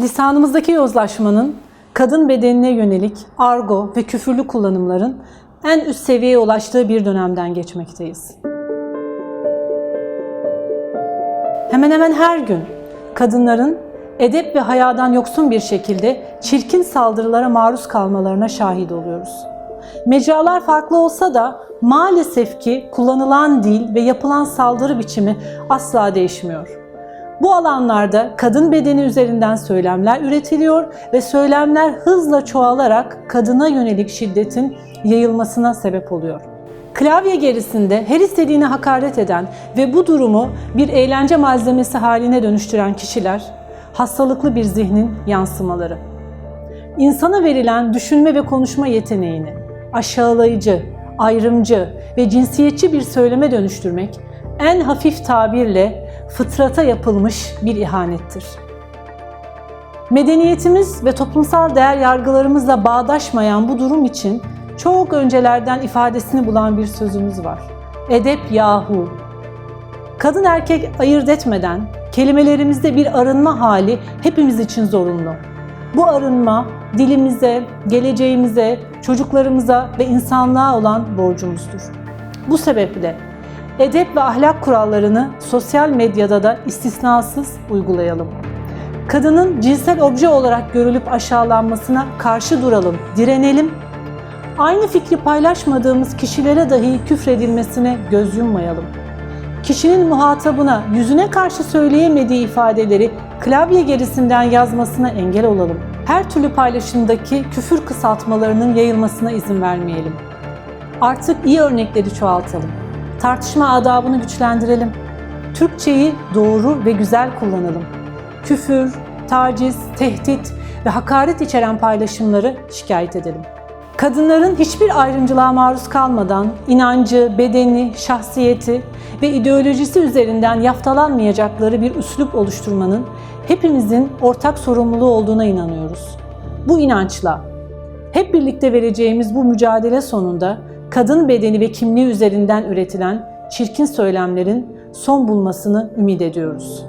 Lisanımızdaki yozlaşmanın kadın bedenine yönelik argo ve küfürlü kullanımların en üst seviyeye ulaştığı bir dönemden geçmekteyiz. Hemen hemen her gün kadınların edep ve hayadan yoksun bir şekilde çirkin saldırılara maruz kalmalarına şahit oluyoruz. Mecralar farklı olsa da maalesef ki kullanılan dil ve yapılan saldırı biçimi asla değişmiyor. Bu alanlarda kadın bedeni üzerinden söylemler üretiliyor ve söylemler hızla çoğalarak kadına yönelik şiddetin yayılmasına sebep oluyor. Klavye gerisinde her istediğine hakaret eden ve bu durumu bir eğlence malzemesi haline dönüştüren kişiler hastalıklı bir zihnin yansımaları. İnsana verilen düşünme ve konuşma yeteneğini aşağılayıcı, ayrımcı ve cinsiyetçi bir söyleme dönüştürmek en hafif tabirle fıtrata yapılmış bir ihanettir. Medeniyetimiz ve toplumsal değer yargılarımızla bağdaşmayan bu durum için çok öncelerden ifadesini bulan bir sözümüz var. Edep yahu. Kadın erkek ayırt etmeden kelimelerimizde bir arınma hali hepimiz için zorunlu. Bu arınma dilimize, geleceğimize, çocuklarımıza ve insanlığa olan borcumuzdur. Bu sebeple edep ve ahlak kurallarını sosyal medyada da istisnasız uygulayalım. Kadının cinsel obje olarak görülüp aşağılanmasına karşı duralım, direnelim. Aynı fikri paylaşmadığımız kişilere dahi küfredilmesine göz yummayalım. Kişinin muhatabına yüzüne karşı söyleyemediği ifadeleri klavye gerisinden yazmasına engel olalım. Her türlü paylaşımdaki küfür kısaltmalarının yayılmasına izin vermeyelim. Artık iyi örnekleri çoğaltalım. Tartışma adabını güçlendirelim. Türkçeyi doğru ve güzel kullanalım. Küfür, taciz, tehdit ve hakaret içeren paylaşımları şikayet edelim. Kadınların hiçbir ayrımcılığa maruz kalmadan inancı, bedeni, şahsiyeti ve ideolojisi üzerinden yaftalanmayacakları bir üslup oluşturmanın hepimizin ortak sorumluluğu olduğuna inanıyoruz. Bu inançla hep birlikte vereceğimiz bu mücadele sonunda kadın bedeni ve kimliği üzerinden üretilen çirkin söylemlerin son bulmasını ümit ediyoruz.